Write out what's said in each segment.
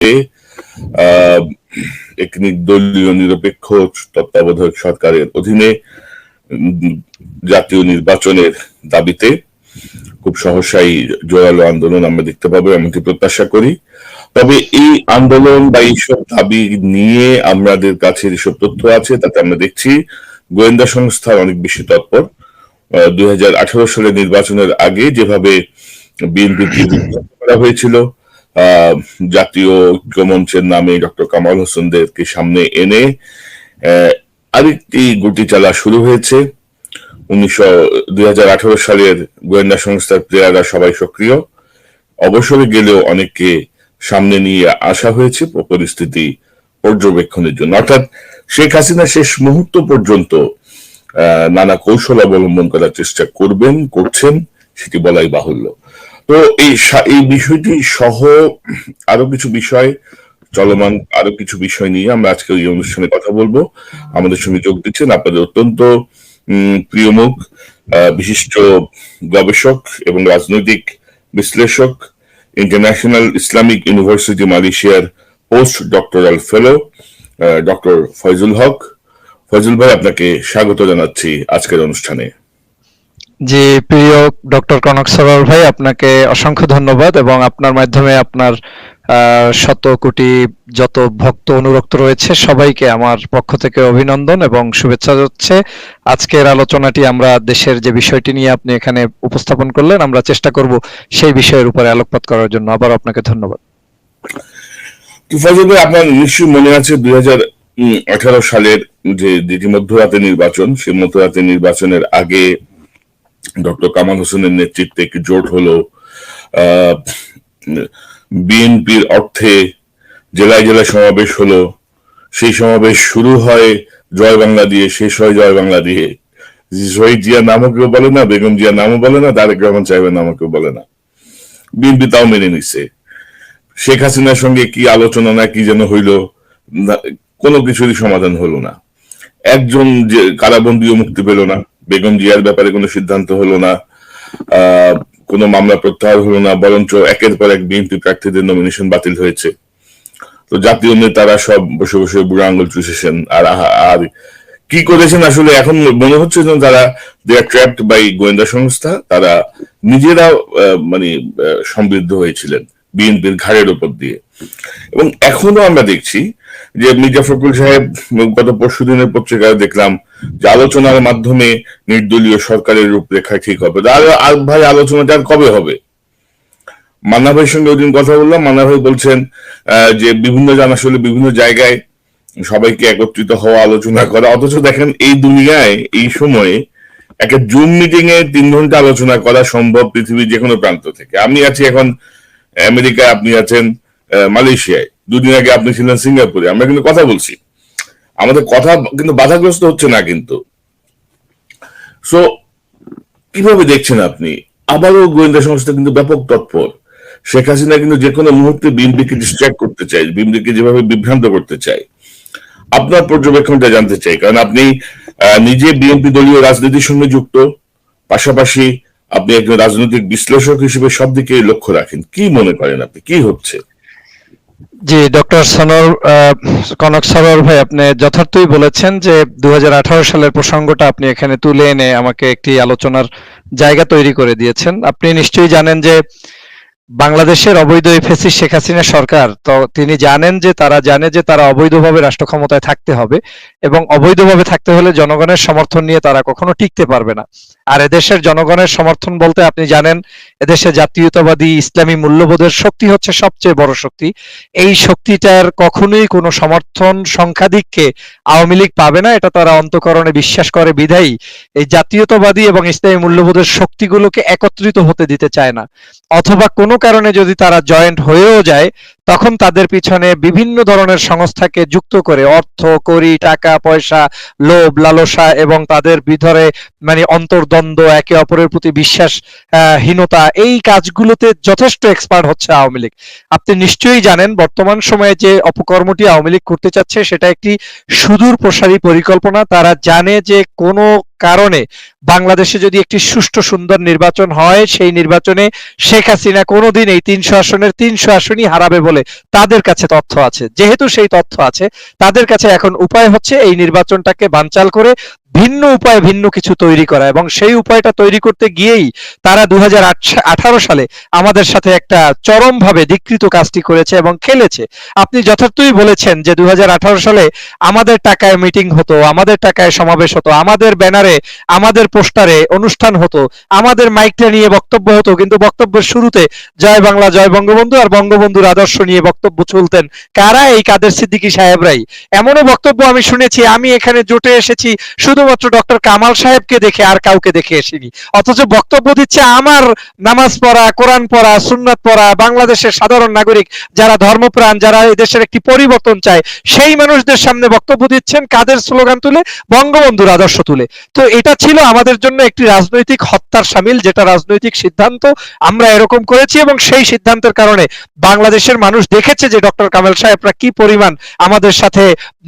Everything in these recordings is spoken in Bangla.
আহ, এক দলীয় নিরপেক্ষ তত্ত্বাবধায়ক সরকারের অধীনে জাতীয় নির্বাচনের দাবিতে খুব সহসাই জোরালো আন্দোলন আমরা দেখতে পাবো এমনটি প্রত্যাশা করি। তবে এই আন্দোলন বা এইসব দাবি নিয়ে আমাদের কাছে যেসব তথ্য আছে তাতে আমরা দেখছি গোয়েন্দা সংস্থা অনেক বেশি তৎপর। দুই হাজার আঠারো সালের নির্বাচনের আগে যেভাবে বিএনপি করা হয়েছিল জাতীয় ঐক্যমঞ্চের নামে ডক্টর কামাল হোসেনদেরকে সামনে এনে আরেকটি গুটি চালা শুরু হয়েছে। উনিশশো, দুই সালের গোয়েন্দা সংস্থার প্লেয়াররা সবাই সক্রিয়। অবসরে গেলেও অনেককে সামনে নিয়ে আসা হয়েছে পরিস্থিতি পর্যবেক্ষণের জন্য। অর্থাৎ শেখ হাসিনা শেষ মুহূর্ত পর্যন্ত নানা কৌশল অবলম্বন করার চেষ্টা করবেন, করছেন, সেটি বলাই বাহুল্য। তো এই এই বিষয়টি সহ আরও কিছু বিষয়, চলমান আরও কিছু বিষয় নিয়ে আমরা আজকে এই অনুষ্ঠানে কথা বলব। আমাদের সঙ্গে যোগ দিচ্ছেন আপনাদের অত্যন্ত প্রিয় মুখ বিশিষ্ট গবেষক এবং রাজনৈতিক বিশ্লেষক ইন্টারন্যাশনাল ইসলামিক ইউনিভার্সিটি মালয়েশিয়ার post doctoral fellow doctor Foyzul Haque. Foyzul ভাই, আপনাকে স্বাগত জানাচ্ছি আজকের অনুষ্ঠানে। জি, প্রিয় ডক্টর কনক সরোয়ার ভাই, আপনাকে অসংখ্য ধন্যবাদ এবং আপনার মাধ্যমে আপনার শত কোটি যত ভক্ত অনুরক্ত রয়েছে, সবাইকে আমার পক্ষ থেকে অভিনন্দন এবং শুভেচ্ছা যাচ্ছে আজকের আলোচনাটি আমরা দেশের যে বিষয়টি নিয়ে আপনি এখানে উপস্থাপন করলেন, আমরা চেষ্টা করব সেই বিষয়ের উপরে আলোকপাত করার জন্য। আবার আপনাকে ধন্যবাদ। আপনার নিশ্চয়ই মনে আছে দুই হাজার আঠারো সালের যে যেটি মধ্যরাতে নির্বাচন, সেই মধ্যরাতে নির্বাচনের আগে ডক্টর কামাল হোসেনের নেতৃত্বে একটি জোট হলো বিএনপির অর্থে জেলায় জেলায় সমাবেশ হলো। সেই সমাবেশ শুরু হয় জয় বাংলা দিয়ে, শেষ হয় জয় বাংলা দিয়ে। শহীদ জিয়া নামও কেউ বলে না, বেগম জিয়া নামও বলে না, তারেক রহমান সাহেবের নামও কেউ বলে না। বিএনপি তাও মেনে নিছে। শেখ হাসিনার সঙ্গে কি আলোচনা না কি যেন হইল কোনো কিছুরই সমাধান হলো না। একজন যে কারাবন্দিও মুক্তি পেল না। বেগম জিয়ার ব্যাপারে কোনো সিদ্ধান্ত হলো না কোনো মামলা প্রত্যাহার হলো না, বরঞ্চ একের পর এক বিএনপি প্রার্থীদের নমিনেশন বাতিল হয়েছে। তো জাতীয় নেতারা সব বসে বসে বুড়ো আঙ্গুল চুষেছেন। আর আর কি করেছেন আসলে এখন মনে হচ্ছে যেন তারা দে আর ট্র্যাপড বাই গোয়েন্দা সংস্থা, তারা নিজেরা মানে সমৃদ্ধ হয়েছিলেন। বিএনপির ঘাড়ের উপর দিয়ে। এবং এখনও আমরা দেখছি যে মির্জা ফখরুল সাহেব, গত পরশু দিনের পত্রিকায় দেখলাম যে আলোচনার মাধ্যমে নির্দলীয় সরকারের রূপরেখা ঠিক হবে। আর ভাই, আলোচনাটা আর কবে হবে? মান্না ভাইয়ের সঙ্গে ওদিন কথা বললাম। মান্না ভাই বলছেন যে বিভিন্ন জন আসলে বিভিন্ন জায়গায় সবাইকে একত্রিত হওয়া, আলোচনা করা। অথচ দেখেন এই দুনিয়ায়, এই সময়ে একটা জুম মিটিং এ তিন ঘণ্টা আলোচনা করা সম্ভব পৃথিবীর যে কোনো প্রান্ত থেকে। আমি আছি এখন আমেরিকায় আপনি আছেন মালয়েশিয়ায়। দুদিন আগে আপনি ছিলেন সিঙ্গাপুরে। আমরা কিন্তু কথা বলছি। আমাদের কথা কিন্তু বাধাগ্রস্ত হচ্ছে না কিন্তু। সো কীভাবে দেখছেন আপনি? আবারও গোয়েন্দা সংস্থা কিন্তু ব্যাপক তৎপর। শেখ হাসিনা কিন্তু যে কোনো মুহূর্তে বিএনপিকে ডিস্ট্র্যাক্ট করতে চাই বিএনপিকে যেভাবে বিভ্রান্ত করতে চাই আপনার পর্যবেক্ষণটা জানতে চাই, কারণ আপনি নিজে বিএনপি দলীয় রাজনীতির সঙ্গে যুক্ত। পাশাপাশি আপনি একজন রাজনৈতিক বিশ্লেষক হিসেবে সব দিকে লক্ষ্য রাখেন। কি মনে করেন আপনি? কি হচ্ছে? জি, ডক্টর সনর কনক সরোয়ার ভাই, আপনি যথার্থই বলেছেন যে দুহাজার আঠারো সালের প্রসঙ্গটা আপনি এখানে তুলে এনে আমাকে একটি আলোচনার জায়গা তৈরি করে দিয়েছেন। আপনি নিশ্চয়ই জানেন যে বাংলাদেশের অবৈধ ফেসিস শেখ হাসিনা সরকার, তো তিনি জানেন যে, তারা জানে যে তারা অবৈধভাবে রাষ্ট্র ক্ষমতায় থাকতে হবে। এবং অবৈধভাবে থাকতে হলে জনগণের সমর্থন নিয়ে তারা কখনো টিকতে পারবে না। আর এদেশের জনগণের সমর্থন বলতে আপনি জানেন, এদেশে জাতীয়তাবাদী ইসলামী মূল্যবোধের শক্তি হচ্ছে সবচেয়ে বড় শক্তি। এই শক্তিটার কখনোই কোনো সমর্থন সংখ্যাধিক্যে আওয়ামী লীগ পাবে না, এটা তারা অন্তকরণে বিশ্বাস করে বিধায়ী। এই জাতীয়তাবাদী এবং ইসলামী মূল্যবোধের শক্তিগুলোকে একত্রিত হতে দিতে চায় না। অথবা কোনো কারণে যদি তারা জয়েন্ট হয়েও যায় তখন তাদের পিছনে বিভিন্ন ধরনের সংস্থাকে যুক্ত করে অর্থ করি টাকা পয়সা লোভ লালসা এবং তাদের ভিতরে মানে অন্তর্দ্বন্দ্ব একে অপরের প্রতি বিশ্বাস আহ, হীনতা এই কাজগুলোতে যথেষ্ট এক্সপার্ট হচ্ছে আওয়ামী লীগ। আপনি নিশ্চয়ই জানেন বর্তমান সময়ে যে অপকর্মটি আওয়ামী লীগ করতে চাচ্ছে সেটা একটি সুদূর প্রসারী পরিকল্পনা। তারা জানে যে কোনো কারণে বাংলাদেশে যদি একটি সুষ্ঠু সুন্দর নির্বাচন হয়, সেই নির্বাচনে শেখ হাসিনা কোনোদিন এই তিনশো আসনের তিনশো আসনই হারাবে বলে তাদের কাছে তথ্য আছে। যেহেতু সেই তথ্য আছে, তাদের কাছে এখন উপায় হচ্ছে এই নির্বাচনটাকে বানচাল করে ভিন্ন উপায়ে ভিন্ন কিছু তৈরি করা এবং সেই উপায়টা তৈরি করতে গিয়েই তারা দু সালে আমাদের সাথে একটা চরমভাবে ধিকৃত কাজটি করেছে এবং খেলেছে। আপনি যথার্থই বলেছেন যে দু সালে আমাদের টাকায় মিটিং হতো, আমাদের টাকায় সমাবেশ হতো, আমাদের ব্যানারে, আমাদের পোস্টারে অনুষ্ঠান হতো, আমাদের মাইকটা নিয়ে বক্তব্য হতো, কিন্তু বক্তব্যের শুরুতে জয় বাংলা, জয় বঙ্গবন্ধু আর বঙ্গবন্ধুর আদর্শ নিয়ে বক্তব্য চলতেন কারা এই কাদের সিদ্দিকী সাহেবরাই? এমনও বক্তব্য আমি শুনেছি, আমি এখানে জোটে এসেছি শুধুমাত্র ডক্টর কামাল সাহেবকে দেখে আর কাউকে দেখে এসেনি। অথচ বক্তব্য দিচ্ছে আমার নামাজ পড়া, কোরআন পড়া, সুন্নাত পড়া, বাংলাদেশের সাধারণ নাগরিক যারা ধর্মপ্রাণ, যারা দেশের একটি পরিবর্তন চায়, সেই মানুষদের সামনে বক্তব্য দিচ্ছেন কাদের স্লোগান তুলে? বঙ্গবন্ধুর আদর্শ তুলে। তো এটা ছিল আমাদের জন্য একটি রাজনৈতিক হত্যার সামিল, যেটা রাজনৈতিক সিদ্ধান্ত আমরা এরকম করেছি এবং সেই সিদ্ধান্তের কারণে বাংলাদেশের মানুষ দেখেছে যে ডক্টর কামাল সাহেবরা কি পরিমাণ আমাদের সাথে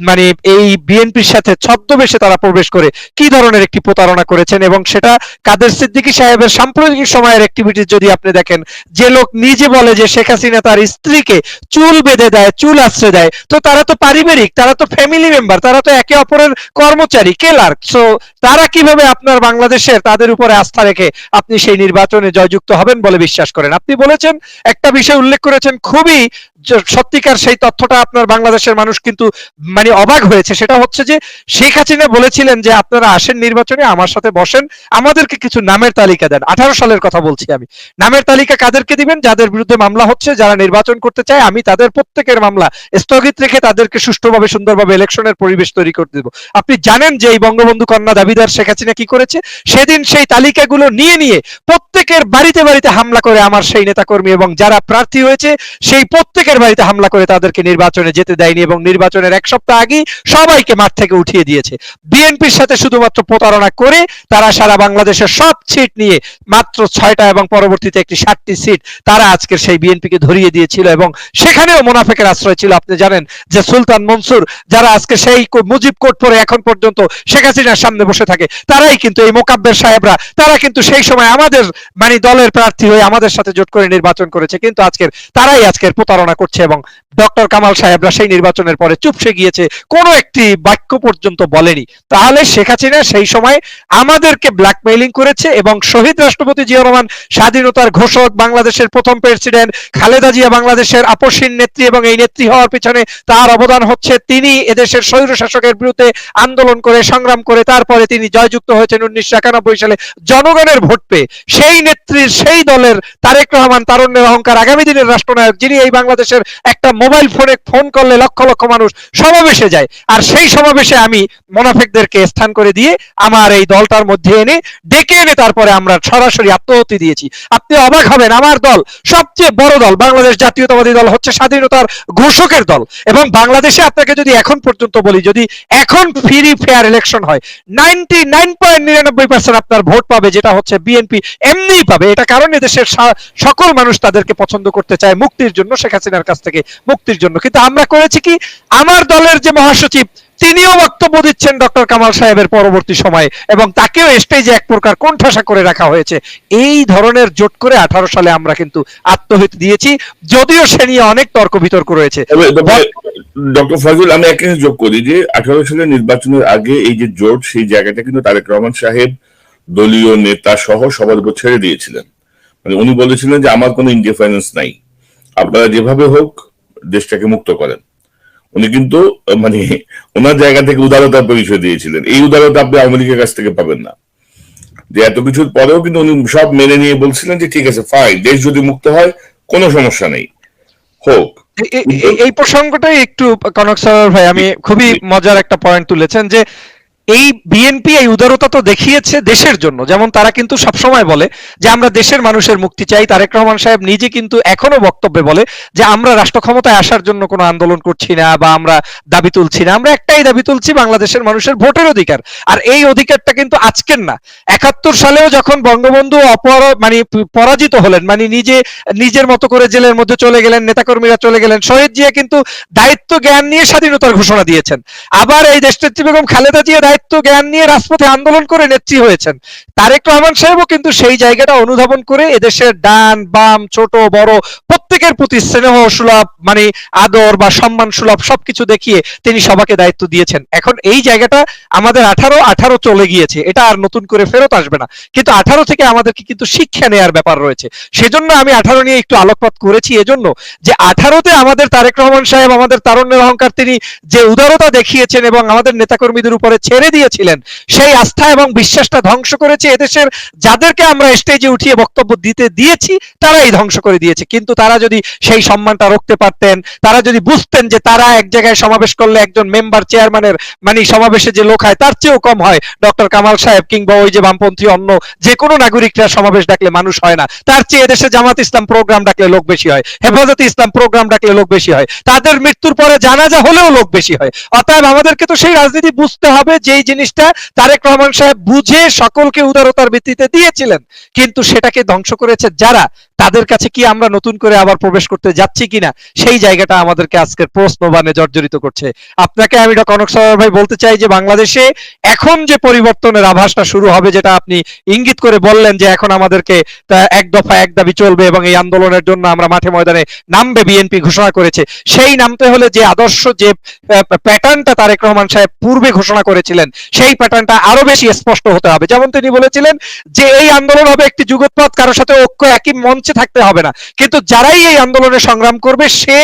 মানে এই বিএনপির সাথে ছদ্মবেশে তারা প্রবেশ করে কি ধরনের একটি প্রতারণা করেছেন এবং সেটা কাদের সিদ্দিকী সাহেবের সাম্প্রতিক সময়ের অ্যাক্টিভিটি যদি আপনি দেখেন, যে লোক নিজে বলে যে শেখ হাসিনা তার স্ত্রীকে চুল বেঁধে দেয়, চুল আশ্রয় দেয়, তো তারা তো পারিবারিক, তারা তো ফ্যামিলি মেম্বার তারা তো একে অপরের কর্মচারী কেলার সো তারা কীভাবে আপনার বাংলাদেশের, তাদের উপরে আস্থা রেখে আপনি সেই নির্বাচনে জয়যুক্ত হবেন বলে বিশ্বাস করেন? আপনি বলেছেন, একটা বিষয় উল্লেখ করেছেন, খুবই সত্যিকার সেই তথ্যটা আপনার বাংলাদেশের মানুষ কিন্তু মানে অবাক হয়েছে। সেটা হচ্ছে যে শেখ হাসিনা বলেছিলেন যে আপনারা আসেন নির্বাচনে, আমার সাথে বসেন, আমাদেরকে কিছু নামের তালিকা দেন। আঠারো সালের কথা বলছি আমি। নামের তালিকা কাদেরকে দিবেন? যাদের বিরুদ্ধে মামলা হচ্ছে, যারা নির্বাচন করতে চায়, আমি তাদের প্রত্যেকের মামলা স্থগিত রেখে তাদেরকে সুষ্ঠুভাবে, সুন্দরভাবে ইলেকশনের পরিবেশ তৈরি করে দেবো। আপনি জানেন যে এই বঙ্গবন্ধু কন্যা দাবিদার শেখ হাসিনা কি করেছে? সেদিন সেই তালিকাগুলো নিয়ে নিয়ে প্রত্যেকের বাড়িতে বাড়িতে হামলা করে আমার সেই নেতাকর্মী এবং যারা প্রার্থী হয়েছে, সেই প্রত্যেকের বাড়িতে হামলা করে তাদেরকে নির্বাচনে যেতে দেয়নি এবং নির্বাচনের এক সপ্তাহ আগেই সবাইকে মাঠ থেকে উঠিয়ে দিয়েছে। বিএনপির সাথে শুধুমাত্র প্রতারণা করে তারা সারা বাংলাদেশের সব সিট নিয়ে মাত্র ছয়টা এবং পরবর্তীতে একটি ষাটটি সিট তারা আজকের সেই বিএনপিকে ধরিয়ে দিয়েছিল এবং সেখানেও মোনাফেকের আশ্রয় ছিল। আপনি জানেন যে সুলতান মনসুর যারা আজকে সেই মুজিব কোট পরে এখন পর্যন্ত শেখ হাসিনার সামনে বসে থাকে, তারাই কিন্তু এই মোকাব্বের সাহেবরা, তারা কিন্তু সেই সময় আমাদের মানে দলের প্রার্থী হয়ে আমাদের সাথে জোট করে নির্বাচন করেছে। কিন্তু আজকের তারাই আজকের প্রতারণা করছে এবং ডক্টর কামাল সাহেবরা সেই নির্বাচনের পরে চুপসে গিয়েছে, কোনো একটি বাক্য পর্যন্ত বলেনি। তাহলে শেখ হাসিনা সেই সময় আমাদেরকে ব্ল্যাকমেইলিং করেছে এবং শহীদ রাষ্ট্রপতি জিয়া রহমান, স্বাধীনতার ঘোষক, বাংলাদেশের প্রথম প্রেসিডেন্ট খালেদা জিয়া বাংলাদেশের আপসীন নেত্রী এবং এই নেত্রী হওয়ার পিছনে তার অবদান হচ্ছে। তিনি এদেশের স্বৈর শাসকের বিরুদ্ধে আন্দোলন করে, সংগ্রাম করে, তারপরে তিনি জয়যুক্ত হয়েছেন উনিশশো একানব্বই সালে। জনগণের ভোট পেয়ে সেই নেত্রীর, সেই দলের তারেক রহমান, তারুণ্যের অহংকার আগামী দিনের রাষ্ট্রনায়ক, যিনি এই বাংলাদেশের একটা মোবাইল ফোনে ফোন করলে লক্ষ লক্ষ মানুষ সমাবেশে যায়। আর সেই সমাবেশে আমি মোনাফেকদেরকে স্থান করে দিয়ে আমার এই দলটার মধ্যে এনে ডেকে এনে তারপরে আমরা সরাসরি আত্মহতি দিয়েছি। আপনি অবাক হবেন, আমার দল সবচেয়ে বড় দল, বাংলাদেশ জাতীয়তাবাদী দল হচ্ছে স্বাধীনতার ঘোষকের দল। এবং বাংলাদেশে আপনাকে যদি এখন পর্যন্ত বলি, যদি এখন ফ্রি ফেয়ার ইলেকশন হয় নাইনটি নাইন পয়েন্ট নিরানব্বই পার্সেন্ট আপনার ভোট পাবে, যেটা হচ্ছে বিএনপি এমনিই পাবে। এটা কারণে দেশের সকল মানুষ তাদেরকে পছন্দ করতে চায়, মুক্তির জন্য শেখ হাসিনার কাছ থেকে মুক্তির জন্য। কিন্তু আমরা করেছি কি? আমার দলের যে মহাসচিব, তিনিও বক্তব্য দিচ্ছেন ডক্টর কামাল সাহেবের পরবর্তী সময়ে এবং তাকেও স্টেজে এক প্রকার কোণঠাসা করে রাখা হয়েছে। এই ধরনের জোট করে আঠারো সালে আমরা কিন্তু আত্মহিত দিয়েছি। যদিও সে নিয়ে অনেক তর্ক বিতর্ক রয়েছে। ডক্টর ফজল আমি একটা যোগ করি যে, আঠারো সালের নির্বাচনের আগে এই যে জোট, সেই জায়গাটা কিন্তু তারেক রহমান সাহেব, দলীয় নেতা সহ সবার উপর ছেড়ে দিয়েছিলেন। মানে উনি বলেছিলেন যে, আমার কোনো ইন্ডিফারেন্স নাই। আপনারা যেভাবে হোক দেশটাকে মুক্ত করেন। উনি কিন্তু মানে ওনার জায়গা থেকে উদারতার পরিচয় দিয়েছিলেন। এই উদারতা আপনি আওয়ামী লীগের কাছ থেকে পাবেন না। যে এত কিছুর পরেও কিন্তু উনি সব মেনে নিয়ে বলছিলেন যে ঠিক আছে ফাইন দেশ যদি মুক্ত হয় কোনো সমস্যা নেই। হোক। এই প্রসঙ্গটাই একটু কনক ভাই আমি খুবই মজার একটা পয়েন্ট তুলেছেন যে এই বিএনপি এই উদারতা তো দেখিয়েছে দেশের জন্য। যেমন তারা কিন্তু সবসময় বলে যে, আমরা দেশের মানুষের মুক্তি চাই। তারেক রহমান সাহেব নিজে কিন্তু এখনও বক্তব্যে বলে যে, আমরা রাষ্ট্র ক্ষমতায় আসার জন্য কোনো আন্দোলন করছি না বা আমরা দাবি তুলছি না। আমরা একটাই দাবি তুলছি, বাংলাদেশের মানুষের ভোটের অধিকার। আর এই অধিকারটা কিন্তু আজকের না। একাত্তর সালেও যখন বঙ্গবন্ধু অপর মানে পরাজিত হলেন মানে নিজে, নিজের মতো করে জেলের মধ্যে চলে গেলেন, নেতাকর্মীরা চলে গেলেন, শহীদ জিয়া কিন্তু দায়িত্ব জ্ঞান নিয়ে স্বাধীনতার ঘোষণা দিয়েছেন। আবার এই দেশনেত্রী বেগম খালেদা জিয়া দায়িত্ব জ্ঞান নিয়ে রাজপথে আন্দোলন করে নেত্রী হয়েছেন। তারেক রহমান সাহেবও কিন্তু সেই জায়গাটা অনুধাবন করে এদেশের ডান, বাম, ছোট, বড় প্রত্যেকের প্রতি স্নেহ সুলভ মানে আদর বা সম্মান সুলভ সবকিছু দেখিয়ে তিনি সবাকে দায়িত্ব দিয়েছেন। এখন এই জায়গাটা আমাদের আঠারো আঠারো চলে গিয়েছে। এটা আর নতুন করে ফেরত আসবে না। কিন্তু আঠারো থেকে আমাদেরকে কিন্তু শিক্ষা নেয়ার ব্যাপার রয়েছে। সেজন্য আমি আঠারো নিয়ে একটু আলোকপাত করেছি। এজন্য যে আঠারোতে আমাদের তারেক রহমান সাহেব, আমাদের তারুণ্যের অহংকার, তিনি যে উদারতা দেখিয়েছেন এবং আমাদের নেতাকর্মীদের উপরে ছেড়ে দিয়েছিলেন। সেই আস্থা এবং বিশ্বাসটা ধ্বংস করেছে এদেশের যাদেরকে আমরা স্টেজে উঠিয়ে বক্তব্য দিতে দিয়েছি, তারাই ধ্বংস করে দিয়েছে। কিন্তু তারা যদি সেই সম্মানটা রাখতে পারতেন, তারা যদি বুঝতেন যে তারা এক জায়গায় সমাবেশ করলে একজন মেম্বার চেয়ারম্যানের মানে সমাবেশে যে লোক হয়, তার চেয়েও কম হয়। ডক্টর কামাল সাহেব কিংবা ওই যে বামপন্থী অন্য যে কোনো নাগরিকরা সমাবেশ ডাকলে মানুষ হয় না। তার চেয়ে এদেশে জামাত ইসলাম প্রোগ্রাম ডাকলে লোক বেশি হয়। হেফাজত ইসলাম প্রোগ্রাম ডাকলে লোক বেশি হয়। তাদের মৃত্যুর পরে জানাজা হলেও লোক বেশি হয়। অতএব আমাদেরকে তো সেই রাজনীতি বুঝতে হবে যেই জিনিসটা তারেক রহমান সাহেব বুঝে সকলকে উদারতার ভিত্তিতে দিয়েছিলেন, কিন্তু সেটাকে ধ্বংস করেছে যারা? তাদের কাছে কি আমরা নতুন করে আবার প্রবেশ করতে যাচ্ছি কিনা? সেই জায়গাটা আমাদেরকে আজকের প্রশ্নবানে জর্জরিত করছে। আপনাকে আমি কনক সরোয়ার ভাই বলতে চাই যে বাংলাদেশে এখন যে পরিবর্তনের আভাসটা শুরু হবে যেটা আপনি ইঙ্গিত করে বললেন যে এখন আমাদেরকে এক দফা এক দাবি চলবে এবং এই আন্দোলনের জন্য আমরা মাঠে ময়দানে নামবে বিএনপি ঘোষণা করেছে। সেই নামতে হলে যে আদর্শ যে প্যাটার্নটা তারেক রহমান সাহেব পূর্বে ঘোষণা করেছিলেন সেই প্যাটার্নটা আরও বেশি স্পষ্ট হতে হবে। যেমন তিনি বলেছিলেন যে এই আন্দোলন হবে একটি যুগোৎপাত, কারোর সাথে ঐক্য একই মঞ্চে থাকতে হবে না। কিন্তু যারাই এই আন্দোলনে সংগ্রাম করবে, সে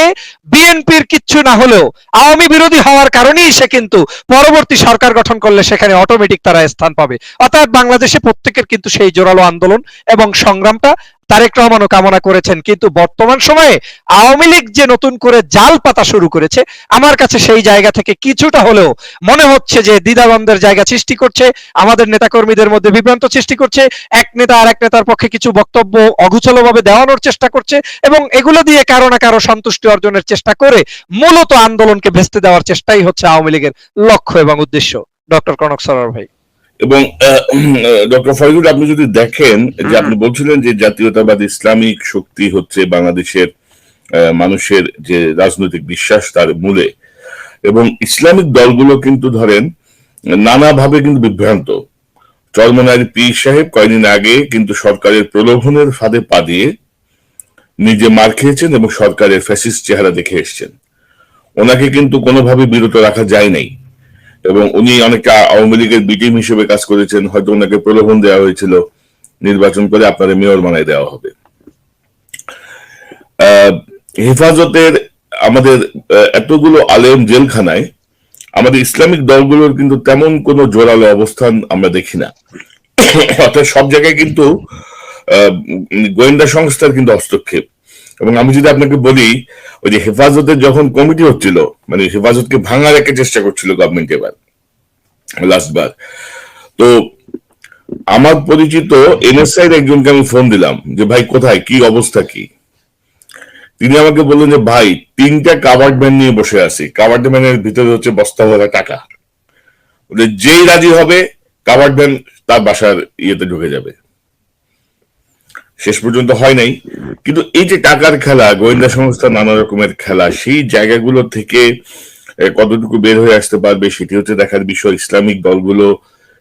বিএনপির কিচ্ছু না হলেও আওয়ামী বিরোধী হওয়ার কারণেই সে কিন্তু পরবর্তী সরকার গঠন করলে সেখানে অটোমেটিক তারা স্থান পাবে। অর্থাৎ বাংলাদেশে প্রত্যেকের কিন্তু সেই জোরালো আন্দোলন এবং সংগ্রামটা তারেক রহমানও কামনা করেছেন, কিন্তু বর্তমান সময়ে আওয়ামী লীগ যে নতুন করে জাল পাতা শুরু করেছে, আমার কাছে সেই জায়গা থেকে কিছুটা হলেও মনে হচ্ছে যে দ্বিধাদ্বন্দ্বের জায়গা সৃষ্টি করছে, আমাদের নেতাকর্মীদের মধ্যে বিভ্রান্ত সৃষ্টি করছে, এক নেতা আর এক নেতার পক্ষে কিছু বক্তব্য অগুছলভাবে দেওয়ানোর চেষ্টা করছে এবং এগুলো দিয়ে কারও না কারও সন্তুষ্টি অর্জনের চেষ্টা করে মূলত আন্দোলনকে ভেস্তে দেওয়ার চেষ্টাই হচ্ছে আওয়ামী লীগের লক্ষ্য এবং উদ্দেশ্য। ডক্টর কনক সরার ভাই। এবং ডক্টর ফরিদুল আপনি যদি দেখেন যে আপনি বলছিলেন যে জাতীয়তাবাদ ইসলামিক শক্তি হচ্ছে বাংলাদেশের মানুষের যে রাজনৈতিক বিশ্বাস তার মূলে। এবং ইসলামিক দলগুলো কিন্তু ধরেন নানাভাবে কিন্তু বিভ্রান্ত। চরমনার পীর সাহেব কয়েকদিন আগে কিন্তু সরকারের প্রলোভনের ফাঁদে পা দিয়ে নিজে মার খেয়েছেন এবং সরকারের ফ্যাসিস্ট চেহারা দেখে এসছেন। ওনাকে কিন্তু কোনোভাবে বিরত রাখা যায় নাই। এবং উনি অনেকটা আওয়ামী লীগের বিটিম হিসেবে কাজ করেছেন, হয়তো ওনাকে প্রলোভন দেওয়া হয়েছিল। নির্বাচন করে আপনাদের মেয়র বানাই দেওয়া হবে। হেফাজতের আমাদের এতগুলো আলেম জেলখানায় আমাদের ইসলামিক দলগুলোর কিন্তু তেমন কোনো জোরালো অবস্থান আমরা দেখি না। অর্থাৎ সব জায়গায় কিন্তু গোয়েন্দা সংস্থার কিন্তু হস্তক্ষেপ। এবং আমি যদি আপনাকে বলি, ওই যে হেফাজতের যখন কমিটি হচ্ছিল মানে হেফাজতকে ভাঙার একটা চেষ্টা করছিল গভর্নমেন্ট এবার লাস্ট বার। তো আমার পরিচিত এনএসআই এর একজনকে আমি ফোন দিলাম যে, ভাই, কোথায়? কি অবস্থা? কি? তিনি আমাকে বললেন যে, ভাই, তিনটা কাভার্ড ম্যান নিয়ে বসে আছি। কাভার্ড ম্যানের ভিতরে হচ্ছে বস্তা ভরা টাকা। যেই রাজি হবে কাভার্ড ম্যান তার বাসার ইয়েতে ঢুকে যাবে। শেষ পর্যন্ত হয় নাই। কিন্তু এই যে টাকার খেলা, গোয়েন্দা সংস্থা নানা রকমের খেলা, সেই জায়গাগুলো থেকে কতটুকু বের হয়ে আসতে পারবে সেটি হচ্ছে দেখার বিষয় ইসলামিক দলগুলো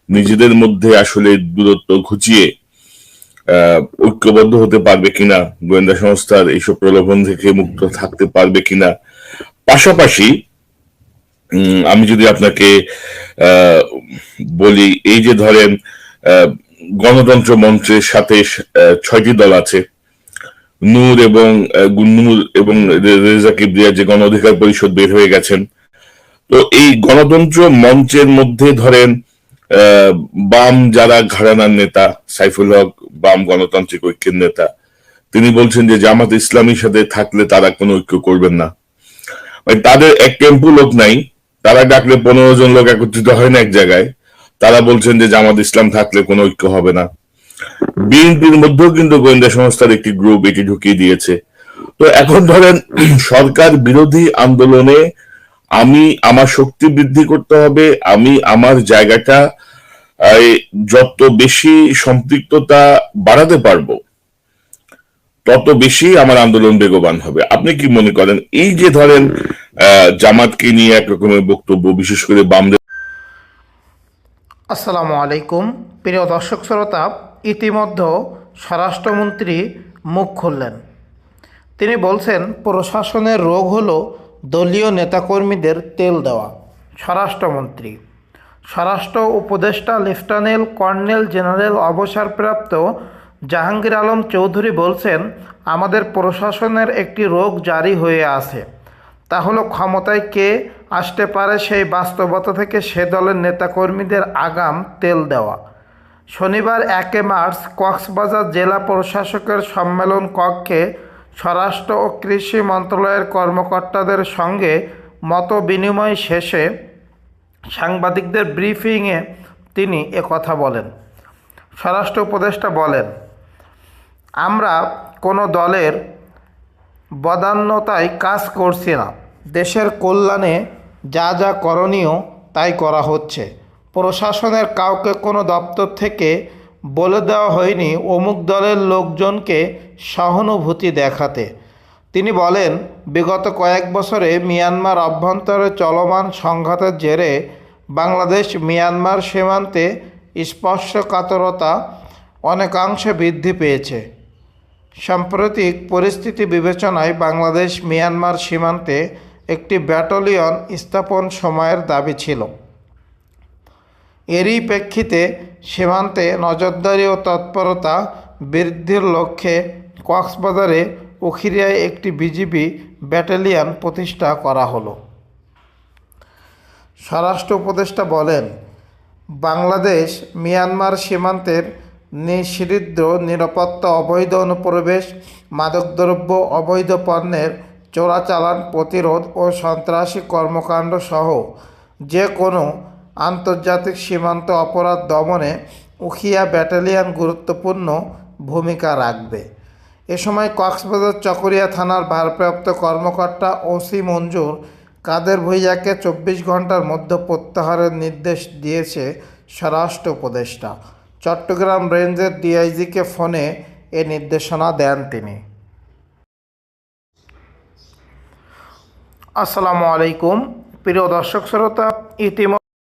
নিজেদের মধ্যে আসলে দূরত্ব ঘুচিয়ে ঐক্যবদ্ধ হতে পারবে কিনা, গোয়েন্দা সংস্থার এইসব প্রলোভন থেকে মুক্ত থাকতে পারবে কিনা। পাশাপাশি আমি যদি আপনাকে বলি, এই যে ধরেন গণতন্ত্র মঞ্চের সাথে ছয়টি দল আছে। নূর এবং আহ, নূর এবং রেজা কিবরিয়া যে গণ অধিকার পরিষদ বের হয়ে গেছেন। তো এই গণতন্ত্র মঞ্চের মধ্যে ধরেন বাম যারা ঘরানার নেতা সাইফুল হক বাম গণতান্ত্রিক ঐক্যের নেতা তিনি বলছেন যে জামাত ইসলামীর সাথে থাকলে তারা কোনো ঐক্য করবেন না। মানে তাদের এক টেম্পু লোক নাই তারা ডাকলে পনেরো জন লোক একত্রিত হয় না এক জায়গায়। তারা বলছেন যে জামাত ইসলাম থাকলে কোনো ঐক্য হবে না। বিএনপির মধ্যেও কিন্তু গোয়েন্দা সংস্থার একটি গ্রুপ এটি ঢুকিয়ে দিয়েছে। তো এখন ধরেন, সরকার বিরোধী আন্দোলনে আমি, আমার শক্তি বৃদ্ধি করতে হবে, আমি আমার জায়গাটা যত বেশি সম্পৃক্ততা বাড়াতে পারব, তত বেশি আমার আন্দোলন বেগবান হবে। আপনি কি মনে করেন? এই যে ধরেন জামাতকে নিয়ে এক রকমের বক্তব্য, বিশেষ করে বামদের আসসালামু আলাইকুম। প্রিয় দর্শক শ্রোতা, ইতিমধ্যে স্বরাষ্ট্রমন্ত্রী মুখ খুললেন। তিনি বলছেন, প্রশাসনের রোগ হলো দলীয় নেতাকর্মীদের তেল দেওয়া। স্বরাষ্ট্রমন্ত্রী, স্বরাষ্ট্র উপদেষ্টা লেফটেন্যান্ট কর্নেল জেনারেল অবসরপ্রাপ্ত জাহাঙ্গীর আলম চৌধুরী বলছেন, আমাদের প্রশাসনের একটি রোগ জারি হয়ে আছে। তা হলো ক্ষমতায় কে আসতে পারে সেই বাস্তবতা থেকে সে দলের নেতাকর্মীদের আগাম তেল দেওয়া। শনিবার একে মার্চ কক্সবাজার জেলা প্রশাসকের সম্মেলন কক্ষে স্বরাষ্ট্র ও কৃষি মন্ত্রণালয়ের কর্মকর্তাদের সঙ্গে মত বিনিময় শেষে সাংবাদিকদের ব্রিফিংয়ে তিনি একথা বলেন। স্বরাষ্ট্র উপদেষ্টা বলেন, আমরা কোনো দলের বদান্যতায় কাজ করছি না। দেশের কল্যাণে যা যা করণীয় তাই করা হচ্ছে। প্রশাসনের কাউকে কোনো দপ্তর থেকে বলে দেওয়া হয়নি অমুক দলের লোকজনকে সহানুভূতি দেখাতে। তিনি বলেন, বিগত কয়েক বছরে মিয়ানমার অভ্যন্তরে চলমান সংঘাতের জেরে বাংলাদেশ মিয়ানমার সীমান্তে স্পর্শকাতরতা অনেকাংশে বৃদ্ধি পেয়েছে। সাম্প্রতিক পরিস্থিতি বিবেচনায় বাংলাদেশ মিয়ানমার সীমান্তে একটি ব্যাটালিয়ন স্থাপন সময়ের দাবি ছিল। এরই প্রেক্ষিতে সীমান্তে নজরদারি ও তৎপরতা বৃদ্ধির লক্ষ্যে কক্সবাজারে উখিরিয়ায় একটি বিজিবি ব্যাটালিয়ন প্রতিষ্ঠা করা হলো। স্বরাষ্ট্র উপদেষ্টা বলেন, বাংলাদেশ মিয়ানমার সীমান্তের নিষিদ্ধ নিরাপত্তা অবৈধ অনুপ্রবেশ, মাদকদ্রব্য অবৈধ পণ্যের চোরাচালান, প্রতিরোধ ও সন্ত্রাসী কর্মকাণ্ড সহ যে কোনো আন্তর্জাতিক সীমান্ত অপরাধ দমনে উখিয়া ব্যাটালিয়ন গুরুত্বপূর্ণ ভূমিকা রাখবে। এ সময় কক্সবাজার চকরিয়া থানার ভারপ্রাপ্ত কর্মকর্তা ওসি মঞ্জুর কাদের ভুইয়াকে চব্বিশ ঘণ্টার মধ্যে প্রত্যাহারের নির্দেশ দিয়েছে স্বরাষ্ট্র উপদেষ্টা। চট্টগ্রাম রেঞ্জের ডিআইজিকে ফোনে এ নির্দেশনা দেন তিনি। আসসালামু আলাইকুম। প্রিয় দর্শক শ্রোতা ইতিমধ্যে